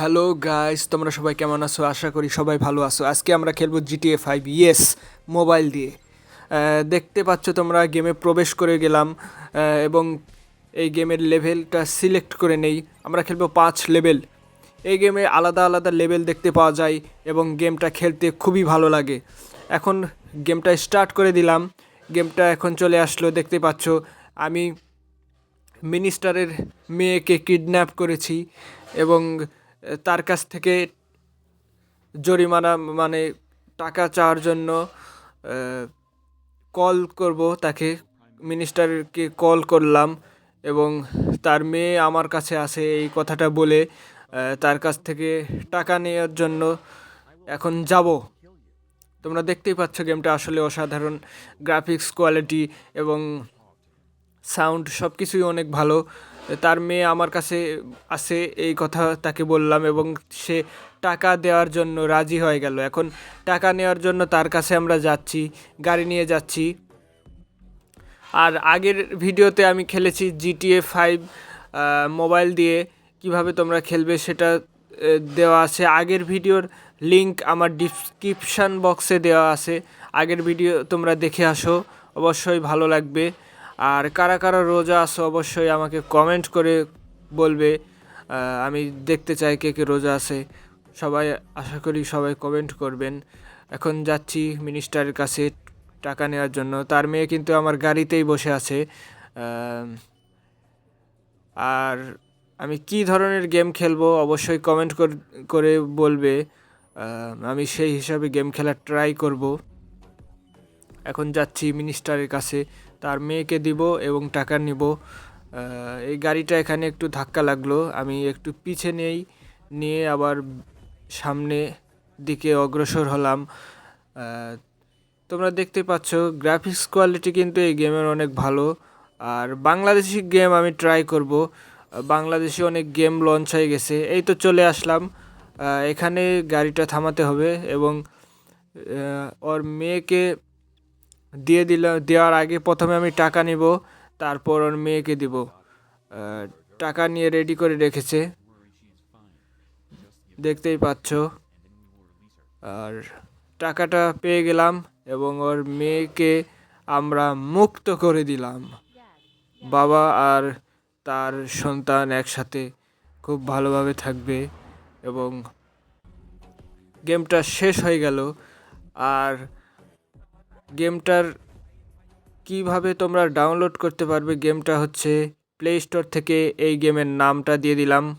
Hello guys তোমরা সবাই কেমন আছো? আশা করি সবাই ভালো আছো। আজকে আমরা খেলব জিটিএ ফাইভ ইয়েস মোবাইল দিয়ে। দেখতে পাচ্ছ তোমরা গেমে প্রবেশ করে গেলাম এবং এই গেমের লেভেলটা সিলেক্ট করে নেই। আমরা খেলব পাঁচ লেভেল এই গেমে আলাদা আলাদা লেভেল দেখতে পাওয়া যায়, এবং গেমটা খেলতে খুবই ভালো লাগে। এখন গেমটা স্টার্ট করে দিলাম। গেমটা এখন চলে আসলো, দেখতে পাচ্ছ। আমি মিনিস্টারের মেয়েকে কিডন্যাপ করেছি, এবং তার কাছ থেকে জরিমানা মানে টাকা চাওয়ার জন্য কল করব তাকে। মিনিস্টারকে কল করলাম এবং তার মেয়ে আমার কাছে আসে এই কথাটা বলে তার কাছ থেকে টাকা নেওয়ার জন্য এখন যাব। তোমরা দেখতেই পাচ্ছ গেমটা আসলে অসাধারণ। গ্রাফিক্স কোয়ালিটি এবং সাউন্ড সব কিছুই অনেক ভালো। তার মেয়ে আমার কাছে আসে, এই কথা তাকে বললাম এবং সে টাকা দেওয়ার জন্য রাজি হয়ে গেল। এখন টাকা নেওয়ার জন্য তার কাছে আমরা যাচ্ছি, গাড়ি নিয়ে যাচ্ছি। আর আগের ভিডিওতে আমি খেলেছি জিটিএ ফাইভ মোবাইল দিয়ে, কীভাবে তোমরা খেলবে সেটা দেওয়া আছে। আগের ভিডিওর লিংক আমার ডিসক্রিপশান বক্সে দেওয়া আছে। আগের ভিডিও তোমরা দেখে আসো, অবশ্যই ভালো লাগবে। আর কারা কারা রোজা আসো অবশ্যই আমাকে কমেন্ট করে বলবে। আমি দেখতে চাই কে কে রোজা আছে। সবাই আশা করি সবাই কমেন্ট করবেন। এখন যাচ্ছি মিনিস্টারের কাছে টাকা নেওয়ার জন্য। তার মেয়ে কিন্তু আমার গাড়িতেই বসে আছে। আর আমি কি ধরনের গেম খেলব অবশ্যই কমেন্ট করে বলবে। আমি সেই হিসাবে গেম খেলার ট্রাই করব। এখন যাচ্ছি মিনিস্টারের কাছে। তার মেয়েকে দিব এবং টাকা নিব। এই গাড়িটা এখানে একটু ধাক্কা লাগল। আমি একটু পিছে নেই, নিয়ে আবার সামনে দিকে অগ্রসর হলাম। তোমরা দেখতে পাচ্ছ গ্রাফিক্স কোয়ালিটি কিন্তু এই গেমের অনেক ভালো। আর বাংলাদেশি গেম আমি ট্রাই করব। বাংলাদেশি অনেক গেম লঞ্চ হয়ে গেছে। এই তো চলে আসলাম। এখানে গাড়িটা থামাতে হবে এবং ওর মেয়েকে দিয়ে দিল, দেওয়ার আগে প্রথমে আমি টাকা নিব, তারপর ওর মেয়েকে দিব। টাকা নিয়ে রেডি করে রেখেছে। দেখতেই পাচ্ছ। আর টাকাটা পেয়ে গেলাম এবং ওর মেয়েকে আমরা মুক্ত করে দিলাম। বাবা আর তার সন্তান একসাথে খুব ভালোভাবে থাকবে এবং গেমটা শেষ হয়ে গেল। আর গেমটার কীভাবে তোমরা ডাউনলোড করতে পারবে? গেমটা হচ্ছে প্লে স্টোর থেকে এই গেমের নামটা দিয়ে দিলাম।